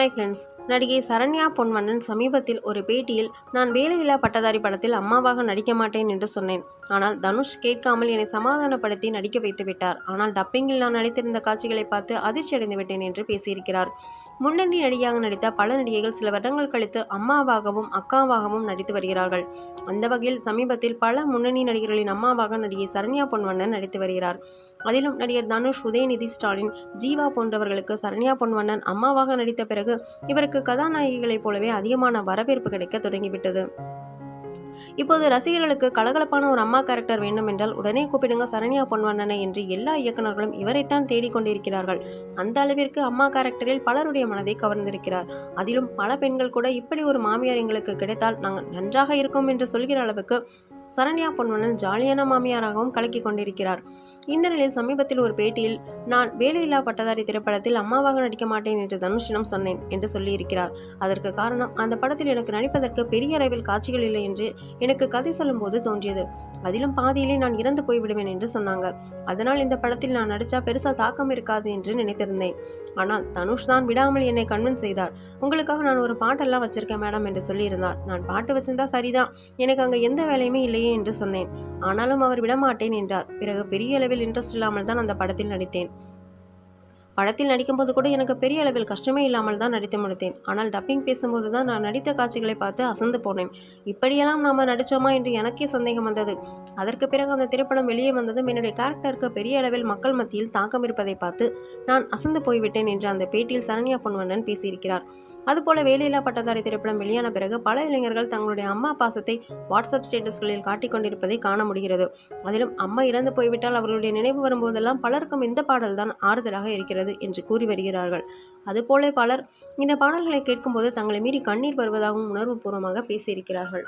Hi friends நடிகை சரண்யா பொன்மன்னன் சமீபத்தில் ஒரு பேட்டியில் நான் வேலையில்லா பட்டதாரி படத்தில் அம்மாவாக நடிக்க மாட்டேன் என்று சொன்னேன். ஆனால் தனுஷ் கேட்காமல் என்னை சமாதானப்படுத்தி நடிக்க வைத்து விட்டார். ஆனால் டப்பிங்கில் நான் நடித்திருந்த காட்சிகளை பார்த்து அதிர்ச்சி அடைந்து விட்டேன் என்று பேசியிருக்கிறார். முன்னணி நடிகையாக நடித்த பல நடிகைகள் சில வருடங்கள் கழித்து அம்மாவாகவும் அக்காவாகவும் நடித்து வருகிறார்கள். அந்த வகையில் சமீபத்தில் பல முன்னணி நடிகர்களின் அம்மாவாக நடிகை சரண்யா பொன்வண்ணன் நடித்து வருகிறார். அதிலும் நடிகர் தனுஷ் உதயநிதி ஸ்டாலின் ஜீவா போன்றவர்களுக்கு சரண்யா பொன்வண்ணன் அம்மாவாக நடித்த பிறகு இவருக்கு கதாநாயகிகளைப் போலவே அதிகமான வரவேற்பு கிடைக்க தொடங்கிவிட்டது. இப்போது ரசிகர்களுக்கு கலகலப்பான ஒரு அம்மா கேரக்டர் வேண்டும் என்றால் உடனே கூப்பிடுங்க சரண்யா பொன்வண்ணனை என்று எல்லா இயக்குநர்களும் இவரைத்தான் தேடிக்கொண்டிருக்கிறார்கள் அந்த அளவிற்கு அம்மா கேரக்டரில் பலருடைய மனதை கவர்ந்திருக்கிறார். அதிலும் பல பெண்கள் கூட இப்படி ஒரு மாமியார் எங்களுக்கு கிடைத்தால் நாங்கள் நன்றாக இருக்கோம் என்று சொல்கிற அளவுக்கு சரண்யா பொன்வண்ணன் ஜாலியான மாமியாராகவும் கலக்கி கொண்டிருக்கிறார். இந்த நிலையில் சமீபத்தில் ஒரு பேட்டியில் நான் வேலையில்லா பட்டதாரி திரைப்படத்தில் அம்மாவாக நடிக்க மாட்டேன் என்று தனுஷிடம் சொன்னேன் என்று சொல்லியிருக்கிறார். அதற்கு காரணம் அந்த படத்தில் எனக்கு நடிப்பதற்கு பெரிய அளவில் காட்சிகள் இல்லை என்று எனக்கு கதை சொல்லும்போது தோன்றியது. அதிலும் பாதியிலே நான் இறந்து போய்விடுவேன் என்று சொன்னாங்க. அதனால் இந்த படத்தில் நான் நடித்தா பெருசாக தாக்கம் இருக்காது என்று நினைத்திருந்தேன். ஆனால் தனுஷ் தான் விடாமல் என்னை கன்வின்ஸ் செய்தார். உங்களுக்காக நான் ஒரு பாட்டெல்லாம் வச்சிருக்கேன் மேடம் என்று சொல்லியிருந்தார். நான் பாட்டு வச்சிருந்தா சரிதான். எனக்கு அங்கே எந்த வேலையுமே இல்லை இல்லையே என்று சொன்னேன். ஆனாலும் அவர் விடமாட்டேன் என்றார். பிறகு பெரிய அளவில் இன்ட்ரெஸ்ட் இல்லாமல் தான் அந்த படத்தில் நடித்தேன். படத்தில் நடிக்கும்போது கூட எனக்கு பெரிய அளவில் கஷ்டமே இல்லாமல் தான் நடித்து முடித்தேன். ஆனால் டப்பிங் பேசும்போது தான் நான் நடித்த காட்சிகளை பார்த்து அசந்து போனேன். இப்படியெல்லாம் நாம் நடித்தோமா என்று எனக்கே சந்தேகம் வந்தது. அதற்கு பிறகு அந்த திரைப்படம் வெளியே வந்ததும் என்னுடைய கேரக்டருக்கு பெரிய அளவில் மக்கள் மத்தியில் தாக்கம் இருப்பதை பார்த்து நான் அசந்து போய்விட்டேன் என்று அந்த பேட்டியில் சரண்யா பொன்வண்ணன் பேசியிருக்கிறார். அதுபோல வேலையில்லா பட்டதாரி திரைப்படம் வெளியான பிறகு பல இளைஞர்கள் தங்களுடைய அம்மா பாசத்தை வாட்ஸ்அப் ஸ்டேட்டஸ்களில் காட்டிக் கொண்டிருப்பதை காண முடிகிறது. அதிலும் அம்மா இறந்து போய்விட்டால் அவர்களுடைய நினைவு வரும்போதெல்லாம் பலருக்கும் இந்த பாடல்தான் ஆறுதலாக இருக்கிறது என்று கூறி வருகிறார்கள். அதுபோல பலர் இந்த பாடல்களை கேட்கும்போது தங்களை மீறி கண்ணீர் வருவதாகவும் உணர்வுபூர்வமாக பேசியிருக்கிறார்கள்.